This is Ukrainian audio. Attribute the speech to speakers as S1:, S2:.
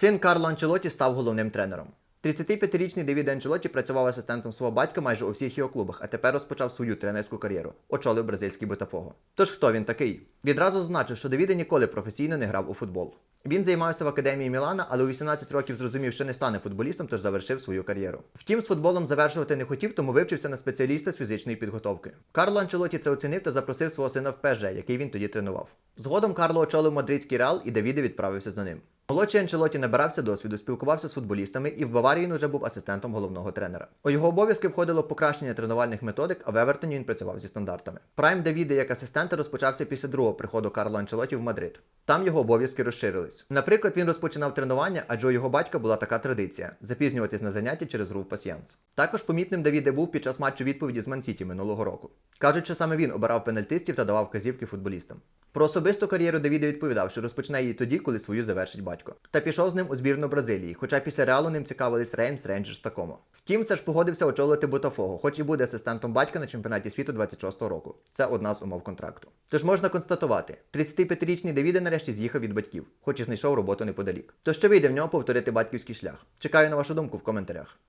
S1: Син Карло Анчелоті став головним тренером. 35-річний Девід Анчелоті працював асистентом свого батька майже у всіх його клубах, а тепер розпочав свою тренерську кар'єру. Очолив бразильський Ботафого. Тож хто він такий? Відразу зазначив, що Девіде ніколи професійно не грав у футбол. Він займався в академії Мілана, але у 18 років зрозумів, що не стане футболістом, тож завершив свою кар'єру. Втім, з футболом завершувати не хотів, тому вивчився на спеціаліста з фізичної підготовки. Карло Анчелоті це оцінив та запросив свого сина в ПЖ, який він тоді тренував. Згодом Карло очолив мадридський реал і Давіде відправився за ним. Молодший Анчелоті набирався досвіду, спілкувався з футболістами і в Баварії він уже був асистентом головного тренера. У його обов'язки входило покращення тренувальних методик, а в Евертоні він працював зі стандартами. Прайм Давіда як асистента розпочався після другого приходу Карло Анчелоті в Мадрид. Там його обов'язки розширились. Наприклад, він розпочинав тренування, адже у його батька була така традиція запізнюватись на заняття через гру в пасьянс. Також помітним Давіде був під час матчу відповіді з Мансіті минулого року. Кажуть, що саме він обирав пенальтистів та давав вказівки футболістам. Про особисту кар'єру Давіда відповідав, що розпочне її тоді, коли свою завершить батько. Та пішов з ним у збірну Бразилії, хоча після реалу ним цікавились Реймс, Рейнджерс та Комо. Втім, все ж погодився очолити Ботафого, хоч і буде асистентом батька на чемпіонаті світу 26-го року. Це одна з умов контракту. Тож можна констатувати, 35-річний Давіде нарешті з'їхав від батьків, хоч і знайшов роботу неподалік. То що вийде в нього повторити батьківський шлях? Чекаю на вашу думку в коментарях.